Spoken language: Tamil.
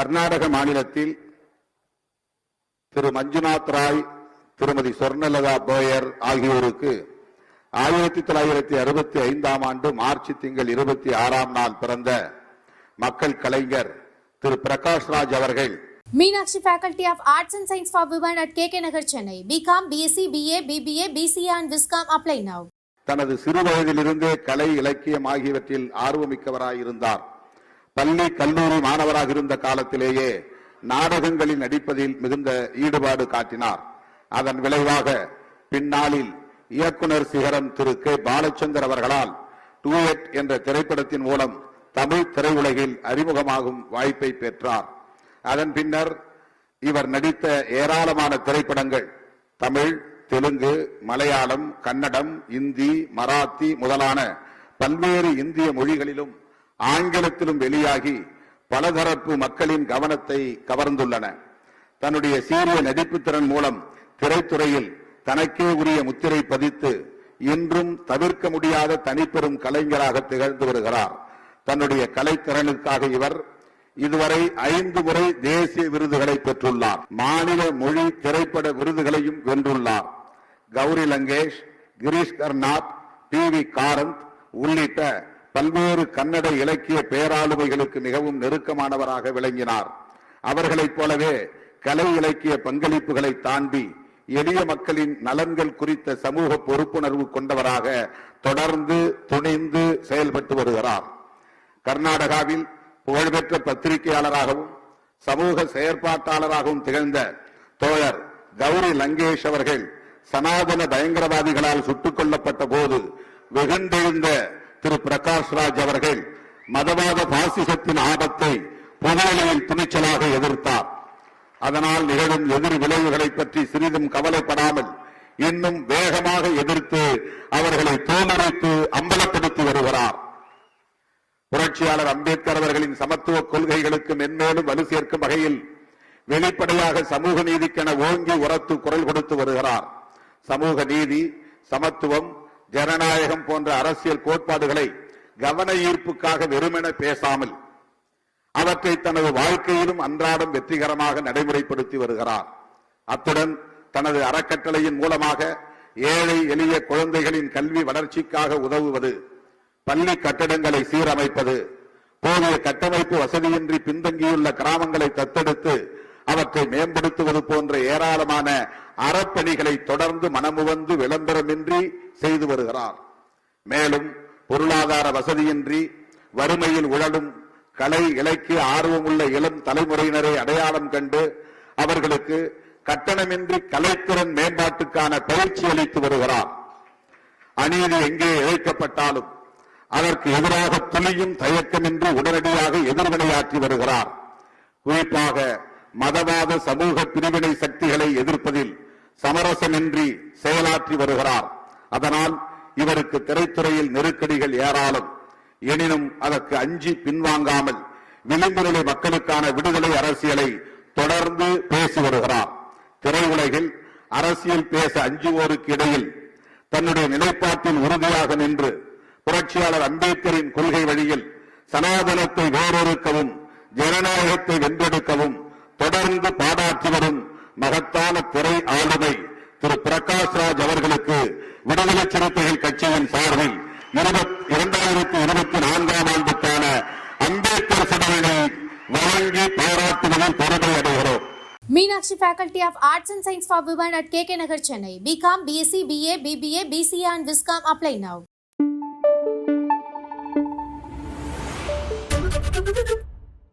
கர்நாடக மாநிலத்தில் திரு மஞ்சுநாத் ராய் திருமதி சொர்ணலதா போயர் ஆகியோருக்கு ஆயிரத்தி தொள்ளாயிரத்தி அறுபத்தி ஐந்தாம் ஆண்டு மார்ச் திங்கள் இருபத்தி ஆறாம் நாள் பிறந்த மக்கள் கலைஞர் திரு பிரகாஷ் ராஜ் அவர்கள் Meenakshi Faculty of Arts and Science for Women at KK Nagar, Chennai. BCom, BSc, BA, BBA, BCA and Viscom apply now. தனது சிறு வயதிலிருந்தே கலை இலக்கியம் ஆகியவற்றில் ஆர்வமிக்கவராயிருந்தார் பள்ளி கல்லூரி மாணவராக இருந்த காலத்திலேயே நாடகங்களில் நடிப்பதில் மிகுந்த ஈடுபாடு காட்டினார். அதன் விளைவாக பின்னாளில் இயக்குனர் சிகரம் திரு கே. பாலச்சந்தர் அவர்களால் டூயட் என்ற திரைப்படத்தின் மூலம் தமிழ் திரையுலகில் அறிமுகமாகும் வாய்ப்பை பெற்றார். அதன் பின்னர் இவர் நடித்த ஏராளமான திரைப்படங்கள் தமிழ் தெலுங்கு மலையாளம் கன்னடம் இந்தி மராத்தி முதலான பல்வேறு இந்திய மொழிகளிலும் ஆங்கிலத்திலும் வெளியாகி பலதரப்பு மக்களின் கவனத்தை கவர்ந்துள்ளன. தன்னுடைய சீரிய நடிப்பு திறன் மூலம் திரைத்துறையில் தனக்கே உரிய முத்திரை பதித்து இன்றும் தவிர்க்க முடியாத தனிப்பெரும் கலைஞராக திகழ்ந்து வருகிறார். தன்னுடைய கலைத்திறனுக்காக இவர் இதுவரை ஐந்து முறை தேசிய விருதுகளை பெற்றுள்ளார். மாநில மொழி திரைப்பட விருதுகளையும் வென்றுள்ளார். கௌரி லங்கேஷ் கிரீஷ் கர்நாத் டி வி காரந்த் உள்ளிட்ட பல்வேறு கன்னட இலக்கிய பேராளுமைகளுக்கு மிகவும் நெருக்கமானவராக விளங்கினார். அவர்களைப் போலவே கலை இலக்கிய பங்களிப்புகளை தாண்டி எளிய மக்களின் நலன்கள் குறித்த சமூக பொறுப்புணர்வு கொண்டவராக தொடர்ந்து துணிந்து செயல்பட்டு வருகிறார். கர்நாடகாவில் புகழ்பெற்ற பத்திரிகையாளராகவும் சமூக செயற்பாட்டாளராகவும் திகழ்ந்த தோழர் கௌரி லங்கேஷ் அவர்கள் சனாதன பயங்கரவாதிகளால் சுட்டுக் கொல்லப்பட்ட போது வெகுண்டெழுந்த திரு பிரகாஷ் ராஜ் அவர்கள் மதவாத பாசிசத்தின் ஆபத்தை பொதுவெளியில் துணிச்சலாக எதிர்த்தார். அதனால் நிகழும் எதிர் விளைவுகளை பற்றி சிறிதும் கவலைப்படாமல் இன்னும் வேகமாக எதிர்த்து அவர்களை தோமரித்து அம்பலப்படுத்தி வருகிறார். புரட்சியாளர் அம்பேத்கர் அவர்களின் சமத்துவ கொள்கைகளுக்கு மென்மேலும் வலு சேர்க்கும் வகையில் வெளிப்படையாக சமூக நீதிக்கென ஓங்கி உரத்து குரல் கொடுத்து வருகிறார். சமூக நீதி சமத்துவம் ஜனநாயகம் போன்ற அரசியல் கோட்பாடுகளை கவன ஈர்ப்புக்காக வெறுமென பேசாமல் அவற்றை தனது வாழ்க்கையிலும் அன்றாடம் வெற்றிகரமாக நடைமுறைப்படுத்தி வருகிறார். அத்துடன் தனது அறக்கட்டளையின் மூலமாக ஏழை எளிய குழந்தைகளின் கல்வி வளர்ச்சிக்காக உதவுவது பள்ளி கட்டடங்களை சீரமைப்பது போதிய கட்டமைப்பு வசதியின்றி பின்தங்கியுள்ள கிராமங்களை தத்தெடுத்து அவற்றை மேம்படுத்துவது போன்ற ஏராளமான அறப்பணிகளை தொடர்ந்து மனமுவந்து விளம்பரமின்றி செய்து வருகிறார். மேலும் பொருளாதார வசதியின்றி வறுமையில் உழலும் கலை இலக்கிய ஆர்வமுள்ள இளம் தலைமுறையினரை அடையாளம் கண்டு அவர்களுக்கு கட்டணமின்றி கலைத்திறன் மேம்பாட்டுக்கான பயிற்சி அளித்து வருகிறார். அநீதி எங்கே இழைக்கப்பட்டாலும் அதற்கு எதிராக துளியும் தயக்கமின்றி உடனடியாக எதிர்வினையாற்றி வருகிறார். குறிப்பாக மதவாத சமூக பிரிவினை சக்திகளை எதிர்ப்பதில் சமரசமின்றி செயலாற்றி வருகிறார். அதனால் இவருக்கு திரைத்துறையில் நெருக்கடிகள் ஏராளம். எனினும் அதற்கு அஞ்சி பின்வாங்காமல் விளிம்பு நிலை மக்களுக்கான விடுதலை அரசியலை தொடர்ந்து பேசி வருகிறார். திரையுலகில் அரசியல் பேச அஞ்சுவோருக்கு இடையில் தன்னுடைய நிலைப்பாட்டில் உறுதியாக நின்று புரட்சியாளர் அம்பேத்கரின் கொள்கை வழியில் சனாதனத்தை வேறொருக்கவும் ஜனநாயகத்தை வென்றெடுக்கவும் தொடர்ந்து பாடாற்றி வரும் மகத்தான திரை ஆளுமை திரு பிரகாஷ் ராஜ் விடுதலை சிறுத்தைகள் கட்சியின் சார்பில் இரண்டாயிரத்தி இருபத்தி நான்காம் ஆண்டுக்கான அம்பேத்கர் சிலைகளை வழங்கி பாராட்டுவதில் பெருமை அடைகிறோம் Meenakshi faculty of arts and science for women at K K Nagar Chennai BCom BSc BA BBA BCA and viscom apply now